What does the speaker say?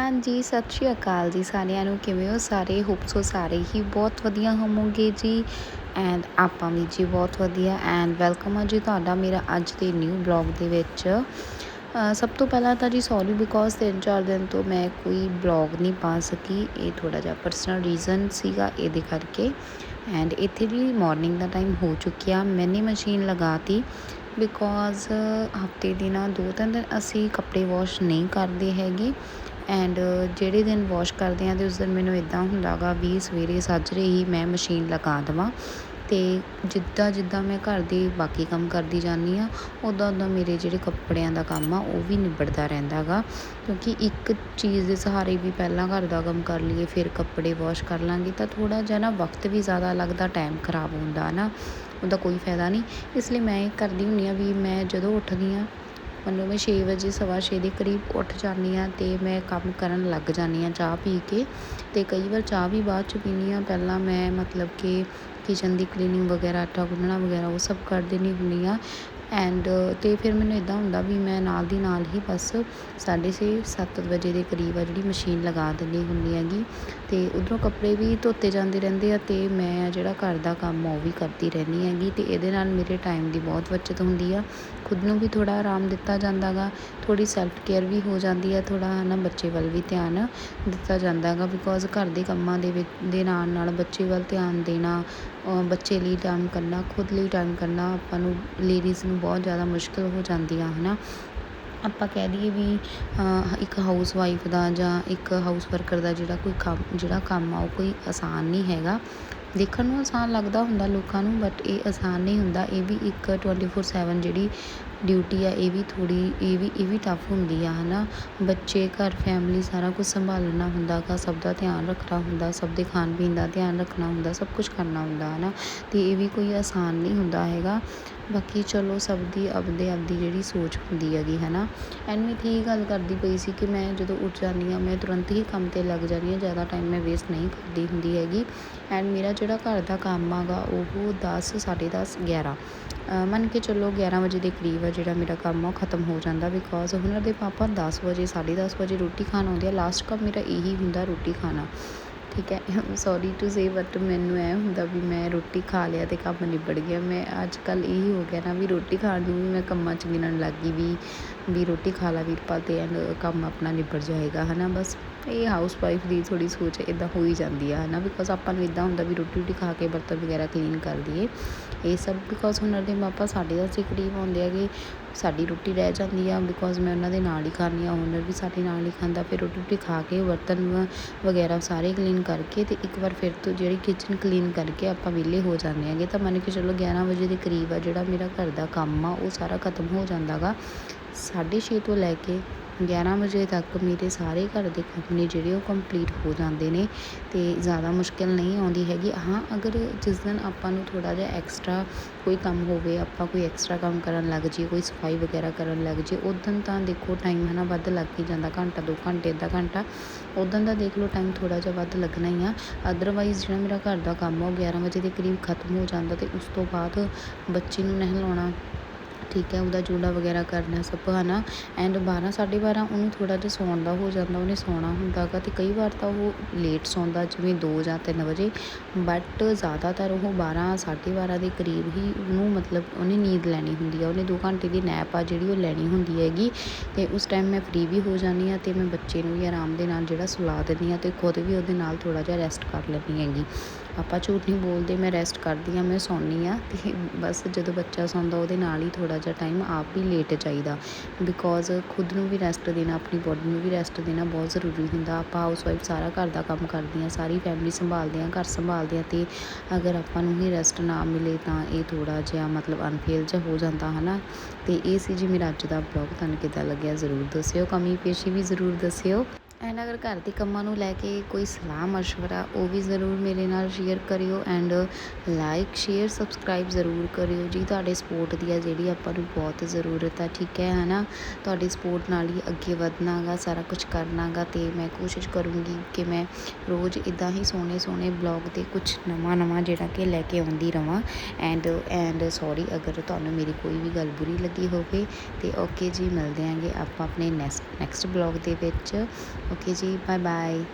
ਹਾਂਜੀ, ਸਤਿ ਸ਼੍ਰੀ ਅਕਾਲ ਜੀ ਸਾਰਿਆਂ ਨੂੰ। ਕਿਵੇਂ ਹੋ ਸਾਰੇ? ਹੋਪ ਸੋ ਸਾਰੇ ਹੀ ਬਹੁਤ ਵਧੀਆ ਹੋਵੋਗੇ ਜੀ। ਐਂਡ ਆਪਾਂ ਵੀ ਜੀ ਬਹੁਤ ਵਧੀਆ। ਐਂਡ ਵੈਲਕਮ ਆ ਜੀ ਤੁਹਾਡਾ ਮੇਰਾ ਅੱਜ ਦੇ ਨਿਊ ਬਲੌਗ ਦੇ ਵਿੱਚ। ਸਭ ਤੋਂ ਪਹਿਲਾਂ ਤਾਂ ਜੀ ਸੌਰੀ ਬਿਕੋਜ਼ ਤਿੰਨ ਚਾਰ ਦਿਨ ਤੋਂ ਮੈਂ ਕੋਈ ਬਲੌਗ ਨਹੀਂ ਪਾ ਸਕੀ। ਇਹ ਥੋੜਾ ਜਿਹਾ ਪਰਸਨਲ ਰੀਜ਼ਨ ਸੀਗਾ ਇਹਦੇ ਕਰਕੇ। ਐਂਡ ਇੱਥੇ ਵੀ ਮਾਰਨਿੰਗ ਦਾ ਟਾਈਮ ਹੋ ਚੁੱਕਿਆ। ਮੈਨੇ ਮਸ਼ੀਨ ਲਗਾਤੀ ਬਿਕੋਜ਼ ਹਫ਼ਤੇ ਦੇ ਨਾਲ ਦੋ ਤਿੰਨ ਦਿਨ ਅਸੀਂ ਕੱਪੜੇ ਵਾਸ਼ ਨਹੀਂ ਕਰਦੇ ਹੈਗੇ। ਐਂਡ uh, ਜਿਹੜੇ ਦਿਨ ਵਾਸ਼ ਕਰਦੇ ਹਾਂ ਅਤੇ ਉਸ ਦਿਨ ਮੈਨੂੰ ਇੱਦਾਂ ਹੁੰਦਾ ਗਾ ਵੀ ਸਵੇਰੇ ਸਾਜਰੇ ਹੀ ਮੈਂ ਮਸ਼ੀਨ ਲਗਾ ਦੇਵਾਂ ਅਤੇ ਜਿੱਦਾਂ ਜਿੱਦਾਂ ਮੈਂ ਘਰ ਦੇ ਬਾਕੀ ਕੰਮ ਕਰਦੀ ਜਾਂਦੀ ਹਾਂ ਉੱਦਾਂ ਉੱਦਾਂ ਮੇਰੇ ਜਿਹੜੇ ਕੱਪੜਿਆਂ ਦਾ ਕੰਮ ਆ, ਉਹ ਵੀ ਨਿਬੜਦਾ ਰਹਿੰਦਾ ਗਾ। ਕਿਉਂਕਿ ਇੱਕ ਚੀਜ਼ ਦੇ ਸਹਾਰੇ ਵੀ ਪਹਿਲਾਂ ਘਰ ਦਾ ਕੰਮ ਕਰ ਲਈਏ, ਫਿਰ ਕੱਪੜੇ ਵਾਸ਼ ਕਰ ਲਾਂਗੇ, ਤਾਂ ਥੋੜ੍ਹਾ ਜਿਹਾ ਨਾ ਵਕਤ ਵੀ ਜ਼ਿਆਦਾ ਲੱਗਦਾ ਟਾਈਮ ਖਰਾਬ ਹੁੰਦਾ ਨਾ, ਉਹਦਾ ਕੋਈ ਫਾਇਦਾ ਨਹੀਂ। ਇਸ ਲਈ ਮੈਂ ਇਹ ਕਰਦੀ ਹੁੰਦੀ ਹਾਂ ਵੀ ਮੈਂ ਜਦੋਂ ਉੱਠਦੀ ਹਾਂ ਮੰਨੋ ਮੈਂ 6 ਵਜੇ, ਸਵਾ ਛੇ ਦੇ ਕਰੀਬ ਉੱਠ ਜਾਂਦੀ ਆ ਤੇ ਮੈਂ ਕੰਮ ਕਰਨ ਲੱਗ ਜਾਂਦੀ ਆ ਚਾਹ ਪੀ ਕੇ ਤੇ ਕਈ ਵਾਰ ਚਾਹ ਵੀ ਬਾਅਦ ਚ ਪੀਣੀ ਆ ਪਹਿਲਾਂ ਮੈਂ ਮਤਲਬ ਕਿ ਕਿਚਨ ਦੀ ਕਲੀਨਿੰਗ ਵਗੈਰਾ, ਆਟਾ ਗੁੰਨਣਾ ਵਗੈਰਾ ਉਹ ਸਭ ਕਰ ਦੇਣੀ ਹੁੰਦੀ ਆ ਐਂਡ ਅਤੇ ਫਿਰ ਮੈਨੂੰ ਇੱਦਾਂ ਹੁੰਦਾ ਵੀ ਮੈਂ ਨਾਲ ਦੀ ਨਾਲ ਹੀ ਬਸ ਸਾਢੇ ਛੇ, ਸੱਤ ਵਜੇ ਦੇ ਕਰੀਬ ਆ ਜਿਹੜੀ ਮਸ਼ੀਨ ਲਗਾ ਦਿੰਦੀ ਹੁੰਦੀ ਹੈਗੀ। ਅਤੇ ਉੱਧਰੋਂ ਕੱਪੜੇ ਵੀ ਧੋਤੇ ਜਾਂਦੇ ਰਹਿੰਦੇ ਆ ਅਤੇ ਮੈਂ ਜਿਹੜਾ ਘਰ ਦਾ ਕੰਮ ਆ ਉਹ ਵੀ ਕਰਦੀ ਰਹਿੰਦੀ ਹੈਗੀ। ਅਤੇ ਇਹਦੇ ਨਾਲ ਮੇਰੇ ਟਾਈਮ ਦੀ ਬਹੁਤ ਬੱਚਤ ਹੁੰਦੀ ਆ। ਖੁਦ ਨੂੰ ਵੀ ਥੋੜ੍ਹਾ ਆਰਾਮ ਦਿੱਤਾ ਜਾਂਦਾ ਗਾ ਥੋੜ੍ਹੀ ਸੈਲਫ ਕੇਅਰ ਵੀ ਹੋ ਜਾਂਦੀ ਆ, ਥੋੜ੍ਹਾ ਹੈ ਨਾ ਬੱਚੇ ਵੱਲ ਵੀ ਧਿਆਨ ਦਿੱਤਾ ਜਾਂਦਾ ਗਾ ਬਿਕੋਜ਼ ਘਰ ਦੇ ਕੰਮਾਂ ਦੇ ਵਿੱਚ, ਦੇ ਨਾਲ ਨਾਲ ਬੱਚੇ ਵੱਲ ਧਿਆਨ ਦੇਣਾ ਬੱਚੇ ਲਈ ਟਾਈਮ ਕਰਨਾ, ਖੁਦ ਲਈ ਟਾਈਮ ਕਰਨਾ, ਆਪਾਂ ਨੂੰ ਲੇਡੀਜ਼ ਨੂੰ ਬਹੁਤ ਜ਼ਿਆਦਾ ਮੁਸ਼ਕਿਲ ਹੋ ਜਾਂਦੀ ਆ ਹੈ ਨਾ ਆਪਾਂ ਕਹਿ ਦਈਏ ਵੀ ਇੱਕ ਹਾਊਸ ਵਾਈਫ ਦਾ ਜਾਂ ਇੱਕ ਹਾਊਸ ਵਰਕਰ ਦਾ ਜਿਹੜਾ ਕੋਈ ਕੰਮ, ਜਿਹੜਾ ਕੰਮ ਆ, ਉਹ ਕੋਈ ਆਸਾਨ ਨਹੀਂ ਹੈਗਾ। ਦੇਖਣ ਨੂੰ ਆਸਾਨ ਲੱਗਦਾ ਹੁੰਦਾ ਲੋਕਾਂ ਨੂੰ ਬਟ ਇਹ ਆਸਾਨ ਨਹੀਂ ਹੁੰਦਾ। ਇਹ ਵੀ ਇੱਕ 24/7 ਜਿਹੜੀ ਡਿਊਟੀ ਆ, ਇਹ ਵੀ ਥੋੜ੍ਹੀ, ਇਹ ਵੀ ਇਹ ਵੀ ਟਫ ਹੁੰਦੀ ਆ ਹੈ ਨਾ ਬੱਚੇ, ਘਰ ਫੈਮਿਲੀ ਸਾਰਾ ਕੁਝ ਸੰਭਾਲਣਾ ਹੁੰਦਾ ਗਾ, ਸਭ ਦਾ ਧਿਆਨ ਰੱਖਣਾ ਹੁੰਦਾ, ਸਭ ਦੇ ਖਾਣ ਪੀਣ ਦਾ ਧਿਆਨ ਰੱਖਣਾ ਹੁੰਦਾ, ਸਭ ਕੁਝ ਕਰਨਾ ਹੁੰਦਾ ਹੈ ਨਾ ਅਤੇ ਇਹ ਵੀ ਕੋਈ ਆਸਾਨ ਨਹੀਂ ਹੁੰਦਾ ਹੈਗਾ। ਬਾਕੀ ਚਲੋ, ਸਭ ਦੀ ਆਪਦੇ ਆਪਦੀ ਜਿਹੜੀ ਸੋਚ ਹੁੰਦੀ ਹੈਗੀ ਹੈ ਨਾ ਐਂਡ ਮੈਂ ਇੱਥੇ ਠੀਕ ਗੱਲ ਕਰਦੀ ਪਈ ਸੀ ਕਿ ਮੈਂ ਜਦੋਂ ਉੱਠ ਜਾਂਦੀ ਹਾਂ ਮੈਂ ਤੁਰੰਤ ਹੀ ਕੰਮ ਤੇ ਲੱਗ ਜਾਂਦੀ ਹਾਂ ਜ਼ਿਆਦਾ ਟਾਈਮ ਮੈਂ ਵੇਸਟ ਨਹੀਂ ਕਰਦੀ ਹੁੰਦੀ ਹੈਗੀ। ਐਂਡ ਮੇਰਾ ਜਿਹੜਾ ਘਰ ਦਾ ਕੰਮ ਆਗਾ ਉਹ ਦਸ, ਸਾਢੇ ਦਸ, ਗਿਆਰਾਂ। ਮੰਨ ਕੇ ਚੱਲੋ 11 ਵਜੇ ਦੇ ਕਰੀਬ ਆ ਜਿਹੜਾ ਮੇਰਾ ਕੰਮ ਆ ਉਹ ਖਤਮ ਹੋ ਜਾਂਦਾ ਬਿਕੋਜ਼ ਉਹਨਾਂ ਦੇ ਪਾਪਾ ਦਸ ਵਜੇ, ਸਾਢੇ ਦਸ ਵਜੇ ਰੋਟੀ ਖਾਣ ਆਉਂਦੇ ਆ। ਲਾਸਟ ਕੰਮ ਮੇਰਾ ਇਹੀ ਹੁੰਦਾ ਰੋਟੀ ਖਾਣਾ। ਠੀਕ ਹੈ ਸੌਰੀ ਟੂ ਸੇ ਬਟ ਮੈਨੂੰ ਐ ਹੁੰਦਾ ਵੀ ਮੈਂ ਰੋਟੀ ਖਾ ਲਿਆ ਤੇ ਕੰਮ ਨਿਬੜ ਗਿਆ। ਮੈਂ ਅੱਜ ਕੱਲ ਇਹੀ ਹੋ ਗਿਆ ਨਾ ਵੀ ਰੋਟੀ ਖਾਣ ਨੂੰ ਵੀ ਮੈਂ ਕੰਮਾਂ 'ਚ ਗਿਣਨ ਲੱਗ ਗਈ ਵੀ ਵੀ ਰੋਟੀ ਖਾ ਲਾ ਵੀਰਪਾਲ ਤੇ ਐਂਡ ਕੰਮ ਆਪਣਾ ਨਿਬੜ ਜਾਏਗਾ, ਹਨਾ? ਬਸ ਇਹ ਹਾਊਸ ਵਾਈਫ ਦੀ ਥੋੜੀ ਸੋਚ ਇਦਾਂ ਹੋ ਹੀ ਜਾਂਦੀ ਆ, ਹਨਾ? ਬਿਕੋਜ਼ ਆਪਾਂ ਨੂੰ ਇਦਾਂ ਹੁੰਦਾ ਵੀ ਰੋਟੀ ਰੋਟੀ ਖਾ ਕੇ ਬਰਤਨ ਵਗੈਰਾ ਕਲੀਨ ਕਰ ਦਈਏ। ਇਹ ਸਭ ਬਿਕੋਜ਼ ਉਹਨਾਂ ਦੇ ਪਾਪਾ ਸਾਡੇ ਦਸ ਦੇ ਕਰੀਬ ਆ ਕਿ ਸਾਡੀ ਰੋਟੀ ਰਹਿ ਜਾਂਦੀ ਆ ਬਿਕੋਜ਼ ਮੈਂ ਉਹਨਾਂ ਦੇ ਨਾਲ ਹੀ ਖਾਂਦੀ ਆ ਓਨਰ ਵੀ ਸਾਡੇ ਨਾਲ ਹੀ ਖਾਂਦਾ, ਫਿਰ ਰੋਟੀ ਰੋਟੀ ਖਾ ਕੇ ਬਰਤਨ ਵਗੈਰਾ ਸਾਰੇ ਕਲੀਨ ਕਰਕੇ ਤੇ ਇੱਕ ਵਾਰ ਫਿਰ ਤੋਂ ਜਿਹੜੀ ਕਿਚਨ ਕਲੀਨ ਕਰਕੇ ਆਪਾਂ ਵਿਹਲੇ ਹੋ ਜਾਂਦੇ ਹੈਗੇ। ਤਾਂ ਮੰਨ ਕੇ ਚਲੋ 11 ਵਜੇ ਦੇ ਕਰੀਬ ਆ ਜਿਹੜਾ ਮੇਰਾ ਘਰ ਦਾ ਕੰਮ ਆ, ਉਹ ਸਾਰਾ ਖਤਮ ਹੋ ਜਾਂਦਾਗਾ 6:30 ਤੋਂ ਲੈ ਕੇ 11 ਵਜੇ ਤੱਕ ਮੇਰੇ ਸਾਰੇ ਘਰ ਦੇ ਕੰਮ ਨੇ ਜਿਹੜੇ ਉਹ ਕੰਪਲੀਟ ਹੋ ਜਾਂਦੇ ਨੇ ਅਤੇ ਜ਼ਿਆਦਾ ਮੁਸ਼ਕਿਲ ਨਹੀਂ ਆਉਂਦੀ ਹੈਗੀ। ਹਾਂ, ਅਗਰ ਜਿਸ ਦਿਨ ਆਪਾਂ ਨੂੰ ਥੋੜ੍ਹਾ ਜਿਹਾ ਐਕਸਟਰਾ ਕੋਈ ਕੰਮ ਹੋਵੇ, ਆਪਾਂ ਕੋਈ ਐਕਸਟਰਾ ਕੰਮ ਕਰਨ ਲੱਗ ਜੀ ਕੋਈ ਸਫ਼ਾਈ ਵਗੈਰਾ ਕਰਨ ਲੱਗ ਜੀ ਉਦੋਂ ਤਾਂ ਦੇਖੋ ਟਾਈਮ ਹੈ ਨਾ ਵੱਧ ਲੱਗ ਹੀ ਜਾਂਦਾ, ਘੰਟਾ, ਦੋ ਘੰਟੇ, ਅੱਧਾ ਘੰਟਾ। ਉਦੋਂ ਦਾ ਦੇਖ ਲਓ ਟਾਈਮ ਥੋੜ੍ਹਾ ਜਿਹਾ ਵੱਧ ਲੱਗਣਾ ਹੀ ਆ। ਅਦਰਵਾਈਜ਼ ਜਿਹੜਾ ਮੇਰਾ ਘਰ ਦਾ ਕੰਮ ਆ, ਉਹ 11 ਵਜੇ ਦੇ ਕਰੀਬ ਖਤਮ ਹੋ ਜਾਂਦਾ ਅਤੇ ਉਸ ਤੋਂ ਬਾਅਦ ਬੱਚੇ ਨੂੰ ਨਹਿਲਾਉਣਾ ਠੀਕ ਹੈ, ਉਹਦਾ ਜੂੜਾ ਵਗੈਰਾ ਕਰਨਾ ਸਭ ਹੈ ਨਾ ਐਂਡ 12 12:30 ਉਹਨੂੰ ਥੋੜ੍ਹਾ ਜਿਹਾ ਸੌਣ ਦਾ ਹੋ ਜਾਂਦਾ, ਉਹਨੇ ਸੌਣਾ ਹੁੰਦਾ ਹੁੰਦਾਗਾ ਅਤੇ ਕਈ ਵਾਰ ਤਾਂ ਉਹ ਲੇਟ ਸੌਂਦਾ ਜਿਵੇਂ ਦੋ ਜਾਂ ਤਿੰਨ ਵਜੇ ਬਟ ਜ਼ਿਆਦਾਤਰ ਉਹ 12 12:30 ਦੇ ਕਰੀਬ ਹੀ ਉਹਨੂੰ ਮਤਲਬ ਉਹਨੇ ਨੀਂਦ ਲੈਣੀ ਹੁੰਦੀ ਆ, ਉਹਨੇ ਦੋ ਘੰਟੇ ਦੀ ਨੈਪ ਆ ਜਿਹੜੀ ਉਹ ਲੈਣੀ ਹੁੰਦੀ ਹੈਗੀ। ਅਤੇ ਉਸ ਟਾਈਮ ਮੈਂ ਫ੍ਰੀ ਵੀ ਹੋ ਜਾਂਦੀ ਹਾਂ ਅਤੇ ਮੈਂ ਬੱਚੇ ਨੂੰ ਵੀ ਆਰਾਮ ਦੇ ਨਾਲ ਜਿਹੜਾ ਸੁਲਾ ਦਿੰਦੀ ਹਾਂ ਅਤੇ ਖੁਦ ਵੀ ਉਹਦੇ ਨਾਲ ਥੋੜ੍ਹਾ ਜਿਹਾ ਰੈਸਟ ਕਰ ਲੈਂਦੀ ਹੈਗੀ। ਆਪਾਂ ਝੂਠ ਨਹੀਂ ਬੋਲਦੇ, ਮੈਂ ਰੈਸਟ ਕਰਦੀ ਆ ਮੈਂ ਸੌਂਦੀ ਆ ਤੇ ਬਸ ਜਦੋਂ ਬੱਚਾ ਸੌਂਦਾ ਉਹਦੇ ਨਾਲ ਹੀ ਥੋੜਾ ਜਿਹਾ ਟਾਈਮ ਆਪ ਵੀ ਲੇਟ ਚਾਹੀਦਾ ਬਿਕੋਜ਼ ਖੁਦ ਨੂੰ ਵੀ ਰੈਸਟ ਦੇਣਾ, ਆਪਣੀ ਬੋਡੀ ਨੂੰ ਵੀ ਰੈਸਟ ਦੇਣਾ ਬਹੁਤ ਜ਼ਰੂਰੀ ਹੁੰਦਾ। ਆਪਾਂ ਹਾਊਸ ਵਾਈਫ ਸਾਰਾ ਘਰ ਦਾ ਕੰਮ ਕਰਦੀਆਂ ਸਾਰੀ ਫੈਮਿਲੀ ਸੰਭਾਲਦੇ ਆ ਘਰ ਸੰਭਾਲਦੇ ਆ ਤੇ ਅਗਰ ਆਪਾਂ ਨੂੰ ਹੀ ਰੈਸਟ ਨਾ ਮਿਲੇ ਤਾਂ ਇਹ ਥੋੜਾ ਜਿਹਾ ਮਤਲਬ ਅਨਫੇਲ ਜਿਹਾ ਹੋ ਜਾਂਦਾ, ਹਨਾ? ਤੇ ਇਹ ਸੀ ਜੀ ਮੇਰਾ ਅੱਜ ਦਾ ਬਲੌਗ ਤੁਹਾਨੂੰ ਕਿੱਦਾਂ ਲੱਗਿਆ ਜ਼ਰੂਰ ਦੱਸਿਓ, ਕਮੀ ਪੇਸ਼ੀ ਵੀ ਜ਼ਰੂਰ ਦੱਸਿਓ। ਐਂਡ ਅਗਰ ਘਰ ਦੇ ਕੰਮਾਂ ਨੂੰ ਲੈ ਕੇ ਕੋਈ ਸਲਾਹ ਮਸ਼ਵਰਾ, ਉਹ ਵੀ ਜ਼ਰੂਰ ਮੇਰੇ ਨਾਲ ਸ਼ੇਅਰ ਕਰਿਓ ਐਂਡ ਲਾਈਕ ਸ਼ੇਅਰ ਸਬਸਕ੍ਰਾਈਬ ਜ਼ਰੂਰ ਕਰਿਓ ਜੀ। ਤੁਹਾਡੇ ਸਪੋਰਟ ਦੀ ਆ ਜਿਹੜੀ ਆਪਾਂ ਨੂੰ ਬਹੁਤ ਜ਼ਰੂਰਤ ਆ, ਠੀਕ ਹੈ ਹਨਾ ਤੁਹਾਡੀ ਸਪੋਰਟ ਨਾਲ ਹੀ ਅੱਗੇ ਵਧਣਾਗਾ ਸਾਰਾ ਕੁਝ ਕਰਨਾਗਾ ਤੇ ਮੈਂ ਕੋਸ਼ਿਸ਼ ਕਰੂੰਗੀ ਕਿ ਮੈਂ ਰੋਜ਼ ਇਦਾਂ ਹੀ ਸੋਹਣੇ ਸੋਹਣੇ ਬਲੌਗ ਤੇ ਕੁਝ ਨਵਾਂ ਨਵਾਂ ਜਿਹੜਾ ਕਿ ਲੈ ਕੇ ਆਉਂਦੀ ਰਵਾਂ। ਐਂਡ ਐਂਡ ਸੌਰੀ ਅਗਰ ਤੁਹਾਨੂੰ ਮੇਰੀ ਕੋਈ ਵੀ ਗੱਲ ਬੁਰੀ ਲੱਗੀ ਹੋਵੇ ਤੇ ਓਕੇ ਜੀ, ਮਿਲਦੇ ਆਂਗੇ ਆਪਾਂ ਆਪਣੇ ਨੈਕਸਟ ਬਲੌਗ ਦੇ ਵਿੱਚ। ਓਕੇ ਜੀ ਬਾਏ ਬਾਏ